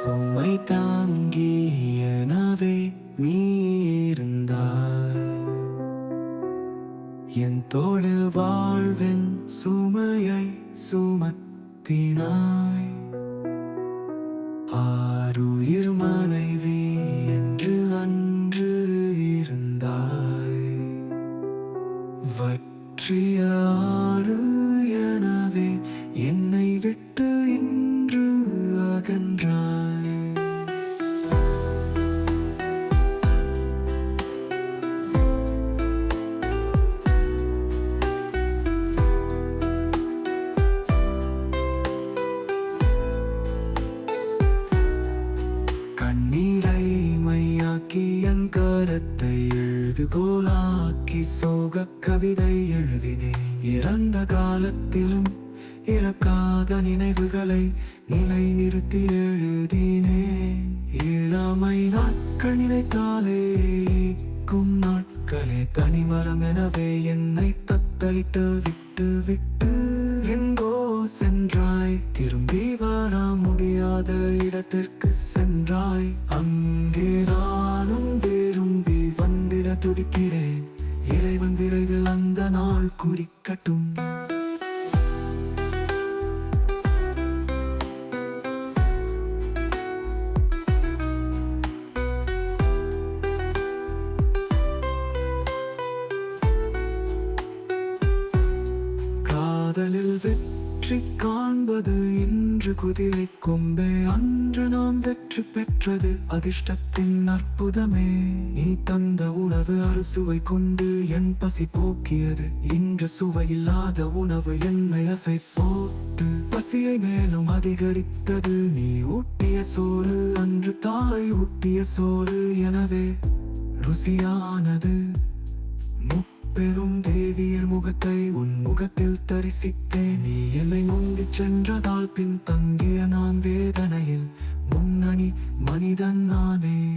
சுமை தாங்கி எனவே நீ இருந்தாய் என் தோழில் வாழ்வின் சுமையை சுமத்தினாய். ஆருயிர் மனைவி என்று அன்று இருந்தாய். வற்றியாறு எனவே என்ன அகன்றாய் கண்ணீரை மையாக்கி என் கரத்தை எழுதுகோலாக்கி சோக கவிதை எழுதினேன். இறந்த காலத்திலும் இறக்காத நினைவுகளை நிலை நிறுத்தி எழுதினேன் இளமை நாட்கள் நினைத்தாலே கும் நாட்களே. தனிமரம் எனவே என்னை தத்தளித்து விட்டு விட்டு எங்கோ சென்றாய். திரும்பி வர முடியாத இடத்திற்கு சென்றாய். அங்கே நானும் திரும்பி வந்திட துடிக்கிறேன். இறைவன் விரைவில் அந்த நாள் குறிக்கட்டும். முதலில் வெற்றி காண்பது இன்று குதிரை கொம்பே. அன்று நாம் வெற்றி பெற்றது அதிர்ஷ்டத்தின் அற்புதமே. நீ தந்த உணவு அறுசுவை கொண்டு என் பசி போக்கியது. இன்று சுவையில்லாத உணவு என்னை அசை போட்டு பசியை மேலும் அதிகரித்தது. நீ ஊட்டிய சோறு அன்று தாய் ஊட்டிய சோறு. எனவே ருசியானது. முப்பெரும் தேவியர் முகத்தை உன் முகத்தில் தரிசித்தேன் நீ என்னை முந்தி சென்றதால் பின் தங்கிய நான் வேதனையில். முன்னணி மனிதன் நானே.